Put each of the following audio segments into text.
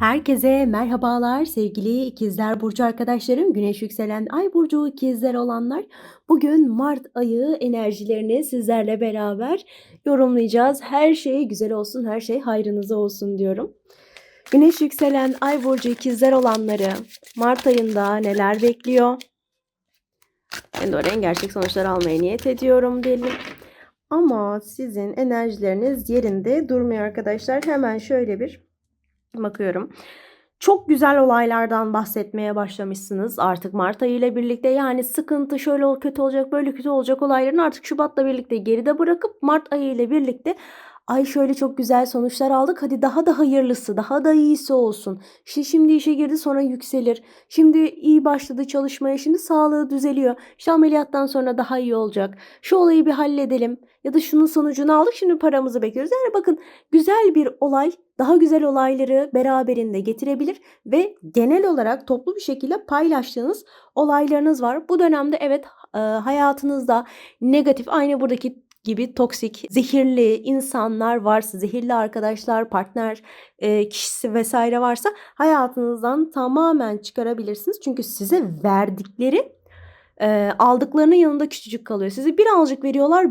Herkese merhabalar sevgili ikizler burcu arkadaşlarım. Güneş yükselen ay burcu ikizler olanlar. Bugün Mart ayı enerjilerini sizlerle beraber yorumlayacağız. Her şey güzel olsun, her şey hayrınıza olsun diyorum. Güneş yükselen ay burcu ikizler olanları Mart ayında neler bekliyor? Ben de oraya gerçek sonuçlar almaya niyet ediyorum diyelim. Ama sizin enerjileriniz yerinde durmuyor arkadaşlar. Hemen şöyle bir Bakıyorum. Çok güzel olaylardan bahsetmeye başlamışsınız artık Mart ayı ile birlikte. Yani sıkıntı şöyle kötü olacak, böyle kötü olacak olayların artık Şubat'la birlikte geride bırakıp Mart ayı ile birlikte ay şöyle çok güzel sonuçlar aldık. Hadi daha da hayırlısı, daha da iyisi olsun. İşte şimdi işe girdi sonra yükselir. Şimdi iyi başladı çalışmaya. Şimdi sağlığı düzeliyor. İşte ameliyattan sonra daha iyi olacak. Şu olayı bir halledelim. Ya da şunun sonucunu aldık şimdi paramızı bekliyoruz. Yani bakın güzel bir olay daha güzel olayları beraberinde getirebilir ve genel olarak toplu bir şekilde paylaştığınız olaylarınız var. Bu dönemde evet hayatınızda negatif aynı buradaki gibi toksik, zehirli insanlar varsa, zehirli arkadaşlar, partner e, kişisi vesaire varsa hayatınızdan tamamen çıkarabilirsiniz. Çünkü size verdikleri e, aldıklarının yanında küçücük kalıyor. Size birazcık veriyorlar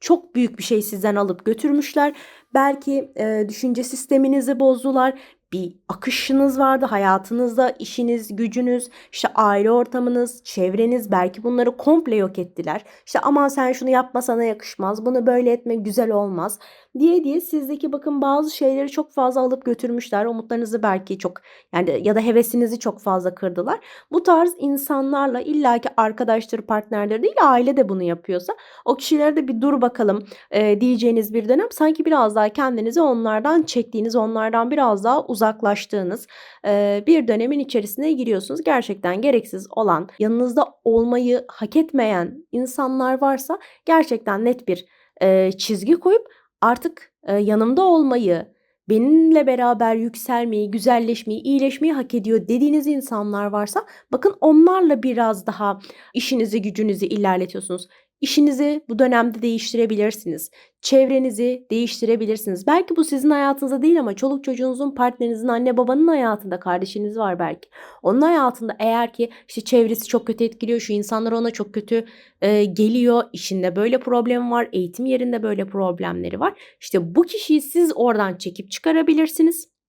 çok büyük bir şey sizden alıp götürmüşler. Belki e, düşünce sisteminizi bozdular. Bir akışınız vardı hayatınızda, işiniz, gücünüz, işte aile ortamınız, çevreniz belki bunları komple yok ettiler. İşte aman sen şunu yapma sana yakışmaz, bunu böyle etme güzel olmaz diye diye sizdeki bakın bazı şeyleri çok fazla alıp götürmüşler. Umutlarınızı belki çok yani ya da hevesinizi çok fazla kırdılar. Bu tarz insanlarla illaki arkadaşları, partnerleri değil aile de bunu yapıyorsa o kişilere de bir dur bakalım e, diyeceğiniz bir dönem sanki biraz daha kendinizi onlardan çektiğiniz, onlardan biraz daha uzaklaştığınız e, bir dönemin içerisine giriyorsunuz. Gerçekten gereksiz olan, yanınızda olmayı hak etmeyen insanlar varsa gerçekten net bir e, çizgi koyup artık e, yanımda olmayı, benimle beraber yükselmeyi, güzelleşmeyi, iyileşmeyi hak ediyor dediğiniz insanlar varsa bakın onlarla biraz daha işinizi, gücünüzü ilerletiyorsunuz. İşinizi bu dönemde değiştirebilirsiniz. Çevrenizi değiştirebilirsiniz. Belki bu sizin hayatınızda değil ama çoluk çocuğunuzun, partnerinizin, anne babanın hayatında, kardeşiniz var belki. Onun hayatında eğer ki işte çevresi çok kötü etkiliyor, şu insanlar ona çok kötü e, geliyor, işinde böyle problem var, eğitim yerinde böyle problemleri var. İşte bu kişiyi siz oradan çekip çıkarabilirsiniz.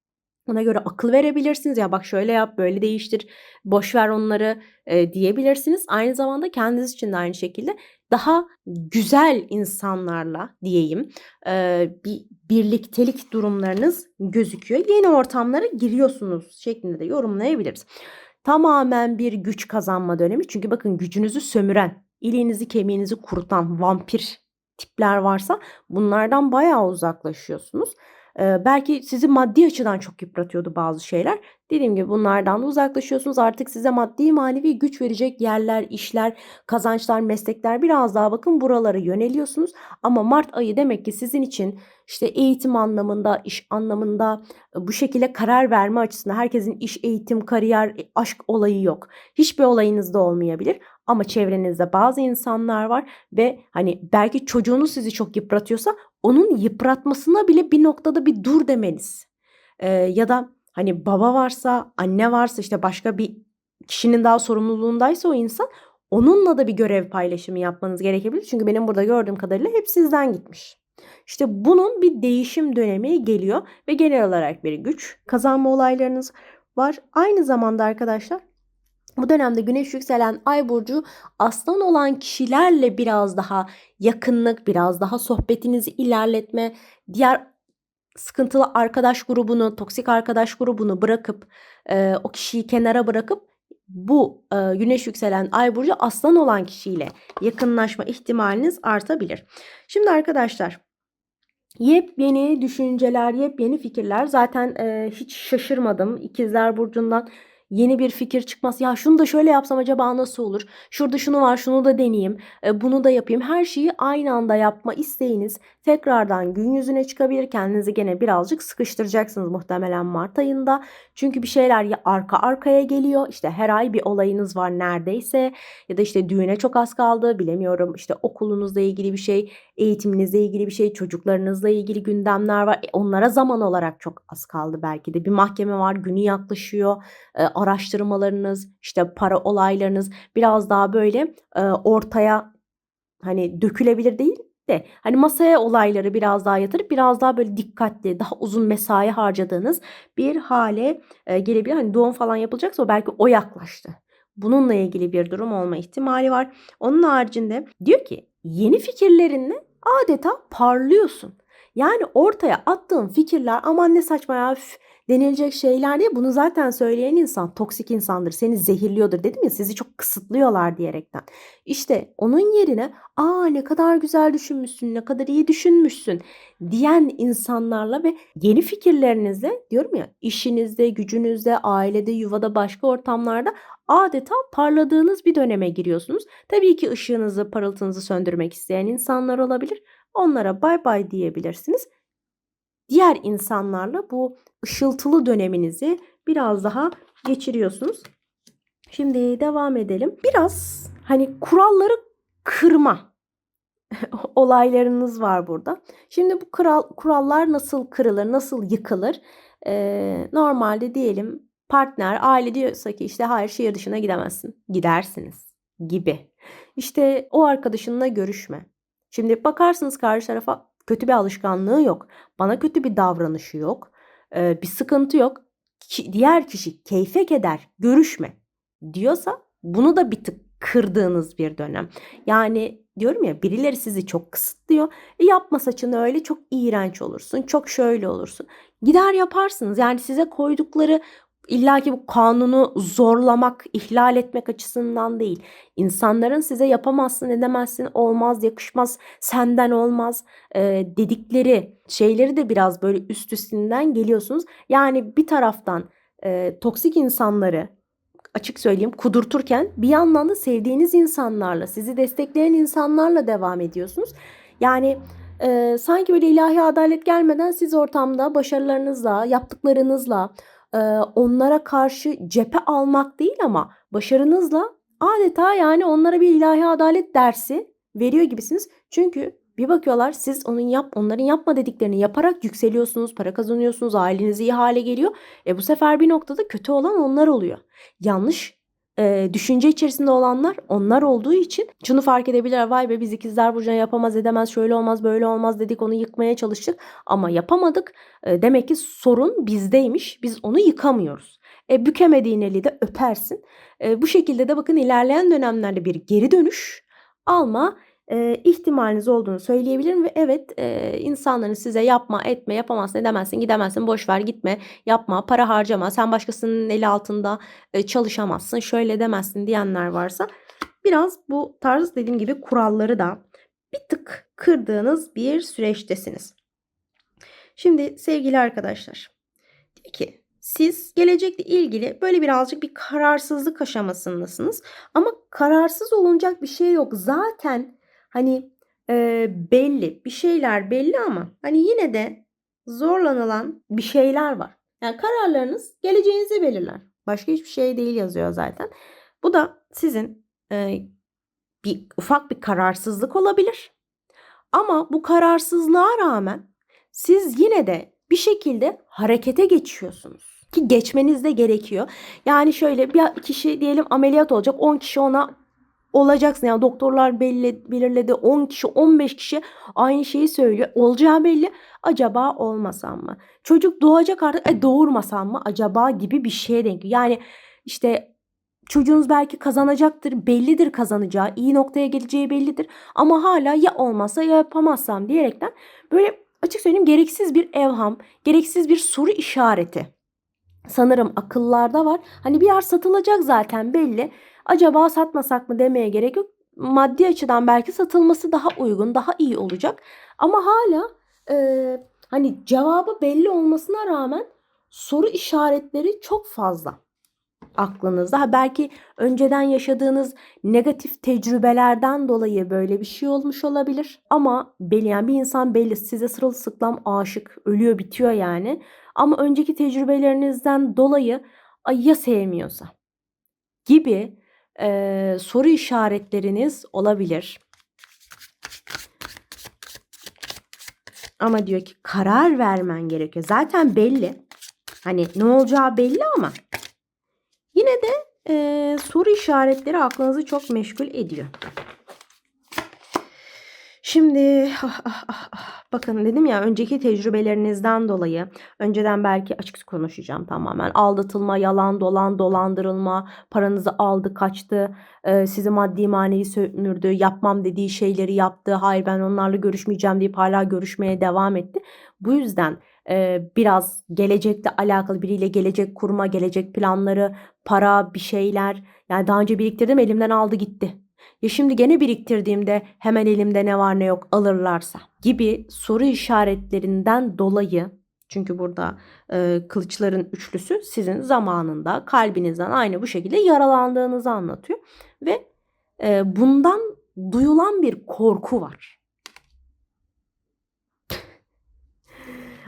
Ona göre akıl verebilirsiniz. Ya bak şöyle yap, böyle değiştir, boş ver onları e, diyebilirsiniz. Aynı zamanda kendiniz için de aynı şekilde daha güzel insanlarla diyeyim e, bir birliktelik durumlarınız gözüküyor. Yeni ortamlara giriyorsunuz şeklinde de yorumlayabiliriz. Tamamen bir güç kazanma dönemi. Çünkü bakın gücünüzü sömüren, iliğinizi kemiğinizi kurutan vampir tipler varsa bunlardan bayağı uzaklaşıyorsunuz. Belki sizi maddi açıdan çok yıpratıyordu bazı şeyler. Dediğim gibi bunlardan da uzaklaşıyorsunuz. Artık size maddi manevi güç verecek yerler, işler, kazançlar, meslekler biraz daha bakın buralara yöneliyorsunuz. Ama Mart ayı demek ki sizin için işte eğitim anlamında, iş anlamında bu şekilde karar verme açısından herkesin iş, eğitim, kariyer, aşk olayı yok. Hiçbir olayınız da olmayabilir. Ama çevrenizde bazı insanlar var ve hani belki çocuğunuz sizi çok yıpratıyorsa onun yıpratmasına bile bir noktada bir dur demeniz. Ee, ya da hani baba varsa, anne varsa işte başka bir kişinin daha sorumluluğundaysa o insan onunla da bir görev paylaşımı yapmanız gerekebilir. Çünkü benim burada gördüğüm kadarıyla hep sizden gitmiş. İşte bunun bir değişim dönemi geliyor ve genel olarak bir güç kazanma olaylarınız var. Aynı zamanda arkadaşlar bu dönemde güneş yükselen ay burcu aslan olan kişilerle biraz daha yakınlık, biraz daha sohbetinizi ilerletme, diğer sıkıntılı arkadaş grubunu, toksik arkadaş grubunu bırakıp e, o kişiyi kenara bırakıp bu e, güneş yükselen ay burcu aslan olan kişiyle yakınlaşma ihtimaliniz artabilir. Şimdi arkadaşlar yepyeni düşünceler, yepyeni fikirler zaten e, hiç şaşırmadım ikizler burcundan yeni bir fikir çıkması. Ya şunu da şöyle yapsam acaba nasıl olur? Şurada şunu var şunu da deneyeyim. Bunu da yapayım. Her şeyi aynı anda yapma isteğiniz tekrardan gün yüzüne çıkabilir. Kendinizi gene birazcık sıkıştıracaksınız muhtemelen Mart ayında. Çünkü bir şeyler ya arka arkaya geliyor. İşte her ay bir olayınız var neredeyse ya da işte düğüne çok az kaldı bilemiyorum. İşte okulunuzla ilgili bir şey, eğitiminizle ilgili bir şey, çocuklarınızla ilgili gündemler var. E, onlara zaman olarak çok az kaldı belki de. Bir mahkeme var, günü yaklaşıyor. E, araştırmalarınız, işte para olaylarınız biraz daha böyle e, ortaya hani dökülebilir değil de hani masaya olayları biraz daha yatırıp biraz daha böyle dikkatli, daha uzun mesai harcadığınız bir hale e, gelebilir. Hani doğum falan yapılacaksa belki o yaklaştı. Bununla ilgili bir durum olma ihtimali var. Onun haricinde diyor ki yeni fikirlerinle adeta parlıyorsun. Yani ortaya attığın fikirler aman ne saçma ya üf, denilecek şeyler diye bunu zaten söyleyen insan toksik insandır. Seni zehirliyordur dedim ya sizi çok kısıtlıyorlar diyerekten. İşte onun yerine aa ne kadar güzel düşünmüşsün ne kadar iyi düşünmüşsün diyen insanlarla ve yeni fikirlerinizle diyorum ya işinizde, gücünüzde, ailede, yuvada, başka ortamlarda adeta parladığınız bir döneme giriyorsunuz. Tabii ki ışığınızı, parıltınızı söndürmek isteyen insanlar olabilir. Onlara bay bay diyebilirsiniz. Diğer insanlarla bu ışıltılı döneminizi biraz daha geçiriyorsunuz. Şimdi devam edelim. Biraz hani kuralları kırma olaylarınız var burada. Şimdi bu kural, kurallar nasıl kırılır, nasıl yıkılır? Ee, normalde diyelim partner, aile diyorsa ki işte hayır şehir dışına gidemezsin. Gidersiniz gibi. İşte o arkadaşınla görüşme. Şimdi bakarsınız karşı tarafa kötü bir alışkanlığı yok. Bana kötü bir davranışı yok. Ee, bir sıkıntı yok. Ki, diğer kişi keyfe keder, görüşme diyorsa bunu da bir tık kırdığınız bir dönem. Yani diyorum ya birileri sizi çok kısıtlıyor. E yapma saçını öyle çok iğrenç olursun. Çok şöyle olursun. Gider yaparsınız. Yani size koydukları İlla ki bu kanunu zorlamak, ihlal etmek açısından değil. İnsanların size yapamazsın, edemezsin, olmaz, yakışmaz, senden olmaz e, dedikleri şeyleri de biraz böyle üst üstünden geliyorsunuz. Yani bir taraftan e, toksik insanları açık söyleyeyim kudurturken bir yandan da sevdiğiniz insanlarla, sizi destekleyen insanlarla devam ediyorsunuz. Yani e, sanki böyle ilahi adalet gelmeden siz ortamda başarılarınızla, yaptıklarınızla, onlara karşı cephe almak değil ama başarınızla adeta yani onlara bir ilahi adalet dersi veriyor gibisiniz. Çünkü bir bakıyorlar siz onun yap onların yapma dediklerini yaparak yükseliyorsunuz, para kazanıyorsunuz, aileniz iyi hale geliyor. E bu sefer bir noktada kötü olan onlar oluyor. Yanlış e, düşünce içerisinde olanlar onlar olduğu için şunu fark edebilirler. Vay be biz ikizler burcuna yapamaz edemez şöyle olmaz böyle olmaz dedik onu yıkmaya çalıştık ama yapamadık. E, demek ki sorun bizdeymiş biz onu yıkamıyoruz. E, bükemediğin eli de öpersin. E, bu şekilde de bakın ilerleyen dönemlerde bir geri dönüş alma e, ihtimaliniz olduğunu söyleyebilirim ve evet e, insanların size yapma etme yapamazsın edemezsin gidemezsin boş ver gitme yapma para harcama sen başkasının eli altında e, çalışamazsın şöyle demezsin diyenler varsa biraz bu tarz dediğim gibi kuralları da bir tık kırdığınız bir süreçtesiniz. Şimdi sevgili arkadaşlar diyor ki siz gelecekle ilgili böyle birazcık bir kararsızlık aşamasındasınız. Ama kararsız olunacak bir şey yok. Zaten Hani e, belli bir şeyler belli ama hani yine de zorlanılan bir şeyler var. Yani kararlarınız geleceğinizi belirler. Başka hiçbir şey değil yazıyor zaten. Bu da sizin e, bir ufak bir kararsızlık olabilir. Ama bu kararsızlığa rağmen siz yine de bir şekilde harekete geçiyorsunuz. Ki geçmeniz de gerekiyor. Yani şöyle bir kişi diyelim ameliyat olacak 10 kişi ona olacaksın. Yani doktorlar belli, belirledi 10 kişi 15 kişi aynı şeyi söylüyor. Olacağı belli. Acaba olmasam mı? Çocuk doğacak artık e, doğurmasam mı acaba gibi bir şeye denk. Yani işte çocuğunuz belki kazanacaktır. Bellidir kazanacağı. iyi noktaya geleceği bellidir. Ama hala ya olmazsa ya yapamazsam diyerekten böyle açık söyleyeyim gereksiz bir evham, gereksiz bir soru işareti. Sanırım akıllarda var. Hani bir yer satılacak zaten belli acaba satmasak mı demeye gerek yok. Maddi açıdan belki satılması daha uygun, daha iyi olacak. Ama hala e, hani cevabı belli olmasına rağmen soru işaretleri çok fazla. aklınızda. Ha, belki önceden yaşadığınız negatif tecrübelerden dolayı böyle bir şey olmuş olabilir. Ama belli yani bir insan belli size sırılsıklam aşık, ölüyor bitiyor yani. Ama önceki tecrübelerinizden dolayı ay ya sevmiyorsa gibi e, soru işaretleriniz olabilir. Ama diyor ki karar vermen gerekiyor. Zaten belli. Hani ne olacağı belli ama yine de e, soru işaretleri aklınızı çok meşgul ediyor. Şimdi ah, ah, ah, ah. Bakın dedim ya önceki tecrübelerinizden dolayı önceden belki açık konuşacağım tamamen aldatılma, yalan, dolan, dolandırılma, paranızı aldı, kaçtı, e, sizi maddi manevi sömürdü, yapmam dediği şeyleri yaptı, hayır ben onlarla görüşmeyeceğim deyip hala görüşmeye devam etti. Bu yüzden e, biraz gelecekle alakalı biriyle gelecek kurma, gelecek planları, para, bir şeyler yani daha önce biriktirdim elimden aldı gitti. Ya şimdi gene biriktirdiğimde hemen elimde ne var ne yok alırlarsa gibi soru işaretlerinden dolayı çünkü burada e, kılıçların üçlüsü sizin zamanında kalbinizden aynı bu şekilde yaralandığınızı anlatıyor ve e, bundan duyulan bir korku var.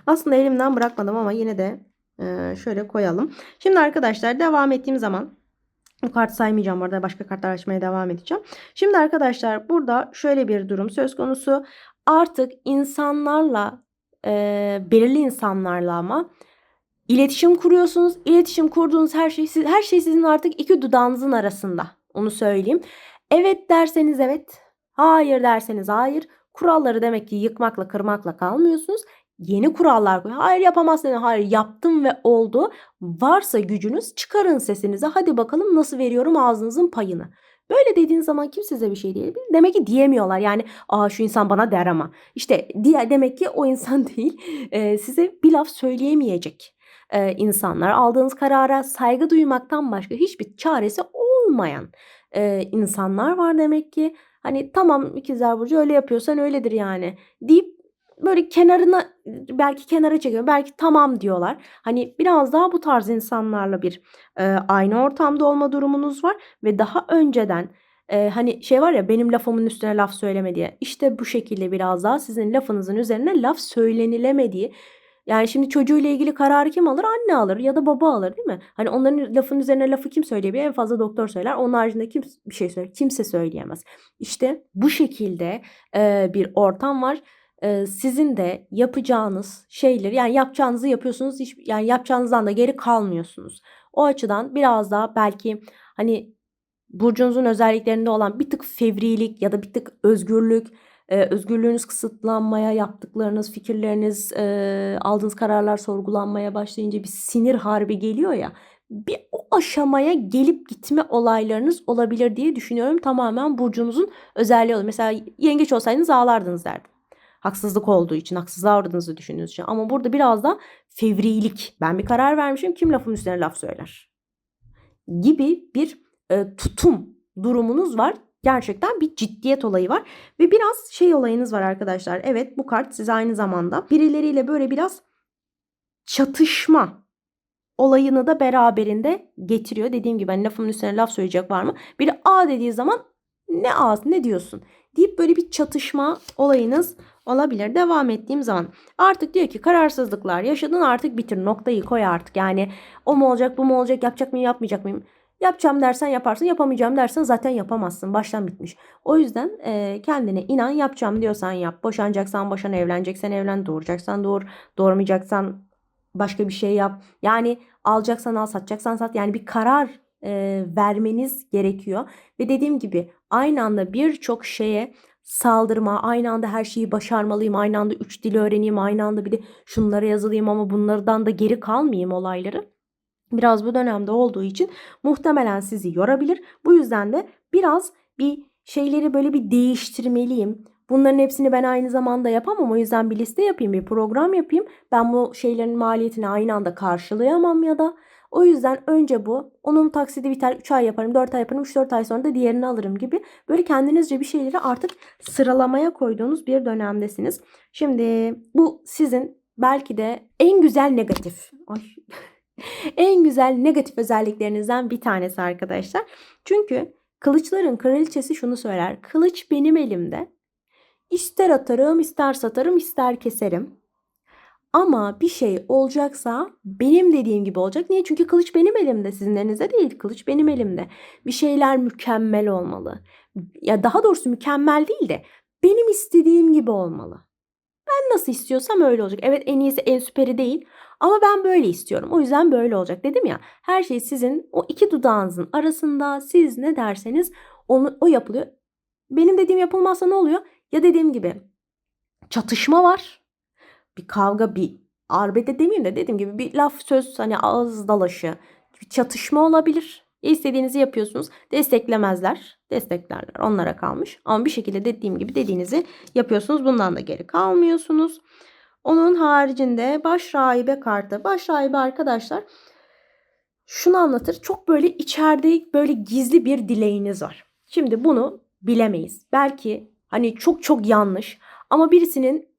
Aslında elimden bırakmadım ama yine de e, şöyle koyalım. Şimdi arkadaşlar devam ettiğim zaman bu kart saymayacağım orada başka kartlar açmaya devam edeceğim. Şimdi arkadaşlar burada şöyle bir durum söz konusu. Artık insanlarla e, belirli insanlarla ama iletişim kuruyorsunuz. İletişim kurduğunuz her şey her şey sizin artık iki dudağınızın arasında. Onu söyleyeyim. Evet derseniz evet, hayır derseniz hayır. Kuralları demek ki yıkmakla kırmakla kalmıyorsunuz yeni kurallar koy. Hayır yapamazsın. Hayır yaptım ve oldu. Varsa gücünüz çıkarın sesinize. Hadi bakalım nasıl veriyorum ağzınızın payını. Böyle dediğiniz zaman kim size bir şey diyebilir? Demek ki diyemiyorlar. Yani aa şu insan bana der ama. İşte diye demek ki o insan değil. E, size bir laf söyleyemeyecek e, insanlar. Aldığınız karara saygı duymaktan başka hiçbir çaresi olmayan e, insanlar var demek ki. Hani tamam ikizler burcu öyle yapıyorsan öyledir yani deyip böyle kenarına belki kenara çekiyor belki tamam diyorlar. Hani biraz daha bu tarz insanlarla bir e, aynı ortamda olma durumunuz var ve daha önceden e, hani şey var ya benim lafımın üstüne laf söyleme diye. İşte bu şekilde biraz daha sizin lafınızın üzerine laf söylenilemediği yani şimdi çocuğuyla ilgili kararı kim alır? Anne alır ya da baba alır değil mi? Hani onların lafın üzerine lafı kim söyleyebilir? En fazla doktor söyler. Onun haricinde kim bir şey söyler? Kimse söyleyemez. İşte bu şekilde e, bir ortam var sizin de yapacağınız şeyleri yani yapacağınızı yapıyorsunuz hiç yani yapacağınızdan da geri kalmıyorsunuz. O açıdan biraz daha belki hani burcunuzun özelliklerinde olan bir tık fevrilik ya da bir tık özgürlük, özgürlüğünüz kısıtlanmaya, yaptıklarınız, fikirleriniz, aldığınız kararlar sorgulanmaya başlayınca bir sinir harbi geliyor ya. Bir o aşamaya gelip gitme olaylarınız olabilir diye düşünüyorum. Tamamen burcunuzun özelliği olur. Mesela yengeç olsaydınız ağlardınız derdim. Haksızlık olduğu için, haksızlığa uğradığınızı düşündüğünüz için. Ama burada biraz da fevrilik. Ben bir karar vermişim, kim lafın üstüne laf söyler? Gibi bir e, tutum durumunuz var. Gerçekten bir ciddiyet olayı var. Ve biraz şey olayınız var arkadaşlar. Evet bu kart size aynı zamanda birileriyle böyle biraz çatışma olayını da beraberinde getiriyor. Dediğim gibi hani lafımın üstüne laf söyleyecek var mı? Biri A dediği zaman ne ağız ne diyorsun deyip böyle bir çatışma olayınız olabilir. Devam ettiğim zaman artık diyor ki kararsızlıklar yaşadın artık bitir noktayı koy artık. Yani o mu olacak bu mu olacak yapacak mıyım yapmayacak mıyım? Yapacağım dersen yaparsın yapamayacağım dersen zaten yapamazsın baştan bitmiş. O yüzden e, kendine inan yapacağım diyorsan yap. Boşanacaksan boşan evleneceksen evlen doğuracaksan doğur doğurmayacaksan başka bir şey yap. Yani alacaksan al satacaksan sat yani bir karar e, vermeniz gerekiyor. Ve dediğim gibi aynı anda birçok şeye saldırma, aynı anda her şeyi başarmalıyım, aynı anda üç dil öğreneyim, aynı anda bir de şunlara yazılayım ama bunlardan da geri kalmayayım olayları. Biraz bu dönemde olduğu için muhtemelen sizi yorabilir. Bu yüzden de biraz bir şeyleri böyle bir değiştirmeliyim. Bunların hepsini ben aynı zamanda yapamam. O yüzden bir liste yapayım, bir program yapayım. Ben bu şeylerin maliyetini aynı anda karşılayamam ya da o yüzden önce bu. Onun taksidi biter 3 ay yaparım 4 ay yaparım 3-4 ay sonra da diğerini alırım gibi. Böyle kendinizce bir şeyleri artık sıralamaya koyduğunuz bir dönemdesiniz. Şimdi bu sizin belki de en güzel negatif. Ay En güzel negatif özelliklerinizden bir tanesi arkadaşlar. Çünkü kılıçların kraliçesi şunu söyler. Kılıç benim elimde. İster atarım, ister satarım, ister keserim. Ama bir şey olacaksa benim dediğim gibi olacak. Niye? Çünkü kılıç benim elimde. Sizin elinizde değil. Kılıç benim elimde. Bir şeyler mükemmel olmalı. Ya daha doğrusu mükemmel değil de benim istediğim gibi olmalı. Ben nasıl istiyorsam öyle olacak. Evet en iyisi en süperi değil. Ama ben böyle istiyorum. O yüzden böyle olacak dedim ya. Her şey sizin o iki dudağınızın arasında siz ne derseniz onu, o yapılıyor. Benim dediğim yapılmazsa ne oluyor? Ya dediğim gibi çatışma var. Bir kavga bir arbede demeyeyim de dediğim gibi bir laf söz hani ağız dalaşı bir çatışma olabilir. Ya istediğinizi yapıyorsunuz. Desteklemezler. Desteklerler. Onlara kalmış. Ama bir şekilde dediğim gibi dediğinizi yapıyorsunuz. Bundan da geri kalmıyorsunuz. Onun haricinde baş rahibe kartı. Baş rahibe arkadaşlar şunu anlatır. Çok böyle içeride böyle gizli bir dileğiniz var. Şimdi bunu bilemeyiz. Belki hani çok çok yanlış ama birisinin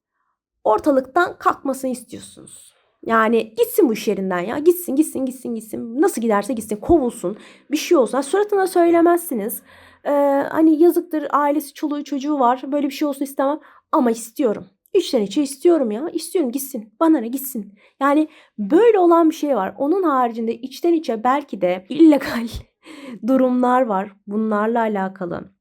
ortalıktan kalkmasını istiyorsunuz. Yani gitsin bu iş yerinden ya. Gitsin gitsin gitsin gitsin. Nasıl giderse gitsin kovulsun. Bir şey olsun. Suratına söylemezsiniz. Ee, hani yazıktır ailesi çoluğu çocuğu var. Böyle bir şey olsun istemem. Ama istiyorum. İçten içe istiyorum ya. İstiyorum gitsin. Bana ne gitsin. Yani böyle olan bir şey var. Onun haricinde içten içe belki de illegal durumlar var. Bunlarla alakalı.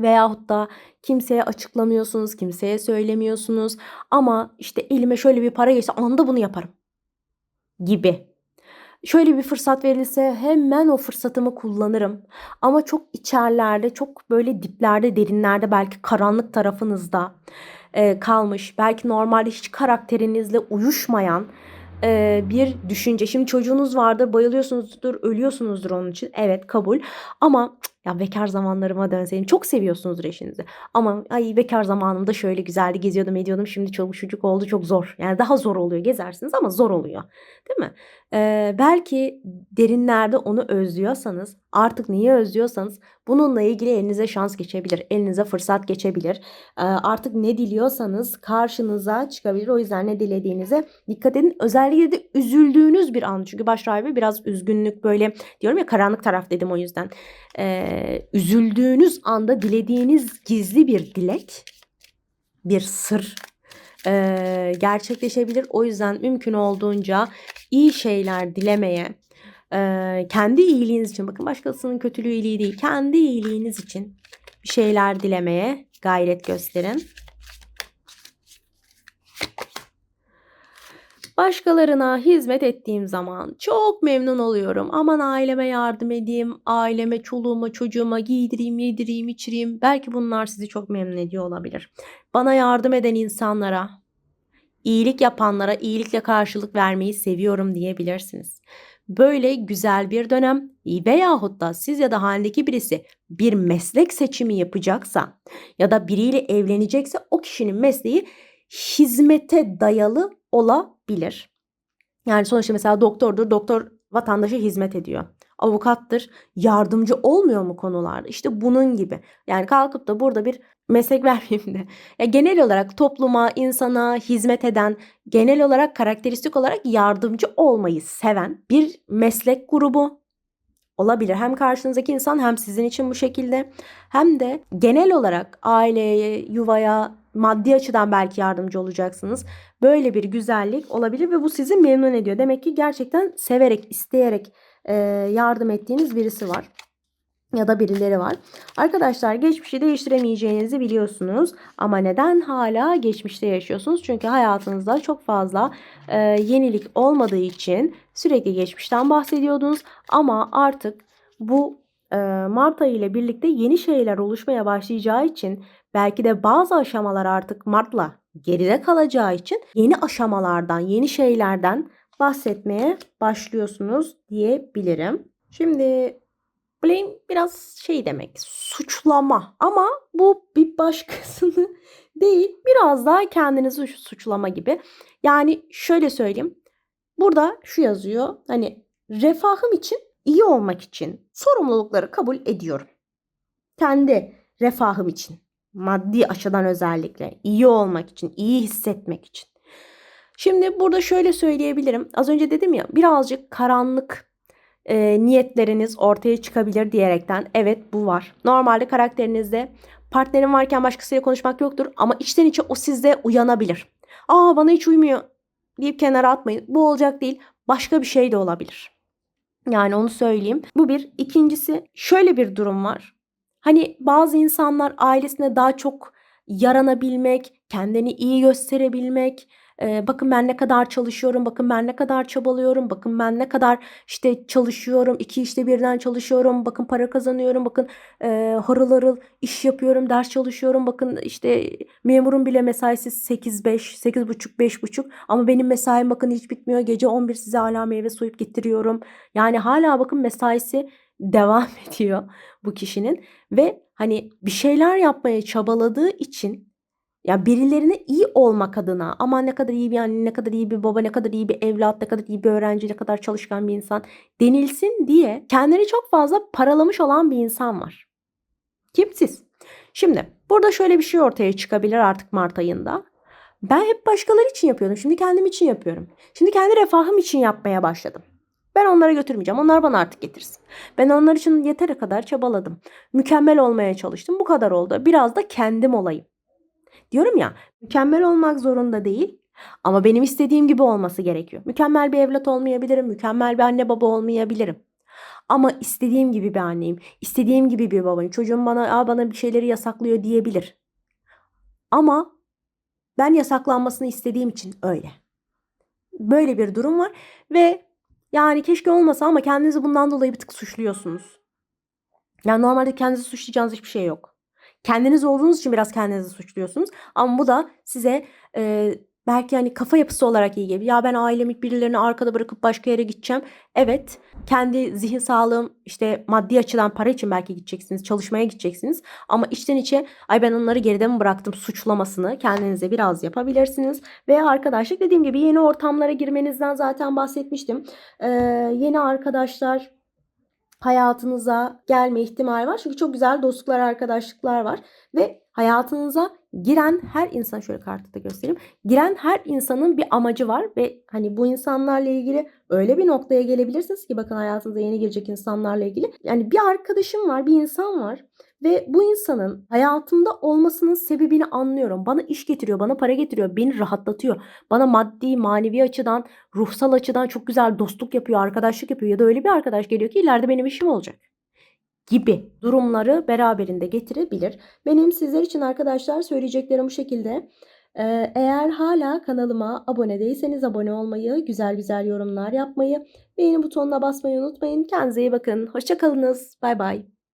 Veyahut da kimseye açıklamıyorsunuz, kimseye söylemiyorsunuz. Ama işte elime şöyle bir para geçse anda bunu yaparım gibi. Şöyle bir fırsat verilse hemen o fırsatımı kullanırım. Ama çok içerlerde, çok böyle diplerde, derinlerde belki karanlık tarafınızda e, kalmış. Belki normalde hiç karakterinizle uyuşmayan e, bir düşünce. Şimdi çocuğunuz vardır, bayılıyorsunuzdur, ölüyorsunuzdur onun için. Evet kabul. Ama ya bekar zamanlarıma dönseydim. Çok seviyorsunuzdur eşinizi. Ama ay bekar zamanımda şöyle güzeldi geziyordum ediyordum. Şimdi çoluk çocuk oldu çok zor. Yani daha zor oluyor gezersiniz ama zor oluyor. Değil mi? Ee, belki derinlerde onu özlüyorsanız artık niye özlüyorsanız bununla ilgili elinize şans geçebilir. Elinize fırsat geçebilir. Ee, artık ne diliyorsanız karşınıza çıkabilir. O yüzden ne dilediğinize dikkat edin. Özellikle de üzüldüğünüz bir an. Çünkü baş rahibe biraz üzgünlük böyle diyorum ya karanlık taraf dedim o yüzden. Ee, üzüldüğünüz anda dilediğiniz gizli bir dilek bir sır e, gerçekleşebilir. O yüzden mümkün olduğunca iyi şeyler dilemeye, e, kendi iyiliğiniz için bakın başkasının kötülüğü iyiliği değil, kendi iyiliğiniz için bir şeyler dilemeye gayret gösterin. Başkalarına hizmet ettiğim zaman çok memnun oluyorum. Aman aileme yardım edeyim, aileme, çoluğuma, çocuğuma giydireyim, yedireyim, içireyim. Belki bunlar sizi çok memnun ediyor olabilir. Bana yardım eden insanlara, iyilik yapanlara iyilikle karşılık vermeyi seviyorum diyebilirsiniz. Böyle güzel bir dönem veyahut da siz ya da halindeki birisi bir meslek seçimi yapacaksa ya da biriyle evlenecekse o kişinin mesleği hizmete dayalı olabilir. Yani sonuçta mesela doktordur, doktor vatandaşa hizmet ediyor. Avukattır, yardımcı olmuyor mu konularda? İşte bunun gibi. Yani kalkıp da burada bir meslek vermeyeyim de. Ya genel olarak topluma, insana hizmet eden, genel olarak karakteristik olarak yardımcı olmayı seven bir meslek grubu olabilir. Hem karşınızdaki insan hem sizin için bu şekilde hem de genel olarak aileye, yuvaya, maddi açıdan belki yardımcı olacaksınız. Böyle bir güzellik olabilir ve bu sizi memnun ediyor. Demek ki gerçekten severek, isteyerek e, yardım ettiğiniz birisi var ya da birileri var. Arkadaşlar geçmişi değiştiremeyeceğinizi biliyorsunuz ama neden hala geçmişte yaşıyorsunuz? Çünkü hayatınızda çok fazla e, yenilik olmadığı için sürekli geçmişten bahsediyordunuz ama artık bu e, Mart ayı ile birlikte yeni şeyler oluşmaya başlayacağı için belki de bazı aşamalar artık Mart'la geride kalacağı için yeni aşamalardan, yeni şeylerden bahsetmeye başlıyorsunuz diyebilirim. Şimdi blame biraz şey demek, suçlama ama bu bir başkasını değil, biraz daha kendinizi suçlama gibi. Yani şöyle söyleyeyim. Burada şu yazıyor. Hani refahım için, iyi olmak için sorumlulukları kabul ediyorum. Kendi refahım için, maddi açıdan özellikle iyi olmak için, iyi hissetmek için. Şimdi burada şöyle söyleyebilirim. Az önce dedim ya birazcık karanlık e, niyetleriniz ortaya çıkabilir diyerekten. Evet bu var. Normalde karakterinizde partnerin varken başkasıyla konuşmak yoktur ama içten içe o sizde uyanabilir. Aa bana hiç uymuyor deyip kenara atmayın. Bu olacak değil. Başka bir şey de olabilir. Yani onu söyleyeyim. Bu bir. İkincisi şöyle bir durum var. Hani bazı insanlar ailesine daha çok yaranabilmek, kendini iyi gösterebilmek, eee, bakın ben ne kadar çalışıyorum, bakın ben ne kadar çabalıyorum, bakın ben ne kadar işte çalışıyorum, iki işte birden çalışıyorum, bakın para kazanıyorum, bakın eee, harıl harıl iş yapıyorum, ders çalışıyorum, bakın işte memurun bile mesaisi 8-5, 8.30-5.30 ama benim mesaim bakın hiç bitmiyor. Gece 11 size hala meyve soyup getiriyorum. Yani hala bakın mesaisi devam ediyor bu kişinin ve hani bir şeyler yapmaya çabaladığı için ya birilerine iyi olmak adına aman ne kadar iyi bir anne, ne kadar iyi bir baba, ne kadar iyi bir evlat, ne kadar iyi bir öğrenci, ne kadar çalışkan bir insan denilsin diye kendini çok fazla paralamış olan bir insan var. Kim siz? Şimdi burada şöyle bir şey ortaya çıkabilir artık Mart ayında. Ben hep başkaları için yapıyordum. Şimdi kendim için yapıyorum. Şimdi kendi refahım için yapmaya başladım. Ben onlara götürmeyeceğim. Onlar bana artık getirsin. Ben onlar için yeteri kadar çabaladım. Mükemmel olmaya çalıştım. Bu kadar oldu. Biraz da kendim olayım. Diyorum ya, mükemmel olmak zorunda değil ama benim istediğim gibi olması gerekiyor. Mükemmel bir evlat olmayabilirim, mükemmel bir anne baba olmayabilirim. Ama istediğim gibi bir anneyim, istediğim gibi bir babayım. Çocuğum bana, Aa, bana bir şeyleri yasaklıyor diyebilir. Ama ben yasaklanmasını istediğim için öyle. Böyle bir durum var ve yani keşke olmasa ama kendinizi bundan dolayı bir tık suçluyorsunuz. Yani normalde kendinizi suçlayacağınız hiçbir şey yok. Kendiniz olduğunuz için biraz kendinizi suçluyorsunuz. Ama bu da size e, belki hani kafa yapısı olarak iyi geliyor. Ya ben ailemi birilerini arkada bırakıp başka yere gideceğim. Evet kendi zihin sağlığım işte maddi açıdan para için belki gideceksiniz. Çalışmaya gideceksiniz. Ama içten içe ay ben onları geride mi bıraktım suçlamasını kendinize biraz yapabilirsiniz. Ve arkadaşlık dediğim gibi yeni ortamlara girmenizden zaten bahsetmiştim. Ee, yeni arkadaşlar hayatınıza gelme ihtimali var. Çünkü çok güzel dostluklar, arkadaşlıklar var. Ve hayatınıza giren her insan şöyle kartı da göstereyim. Giren her insanın bir amacı var ve hani bu insanlarla ilgili öyle bir noktaya gelebilirsiniz ki bakın hayatınıza yeni girecek insanlarla ilgili. Yani bir arkadaşım var, bir insan var ve bu insanın hayatımda olmasının sebebini anlıyorum. Bana iş getiriyor, bana para getiriyor, beni rahatlatıyor. Bana maddi, manevi açıdan, ruhsal açıdan çok güzel dostluk yapıyor, arkadaşlık yapıyor ya da öyle bir arkadaş geliyor ki ileride benim işim olacak gibi durumları beraberinde getirebilir. Benim sizler için arkadaşlar söyleyeceklerim bu şekilde. Ee, eğer hala kanalıma abone değilseniz abone olmayı, güzel güzel yorumlar yapmayı, beğeni butonuna basmayı unutmayın. Kendinize iyi bakın. Hoşçakalınız. Bay bay.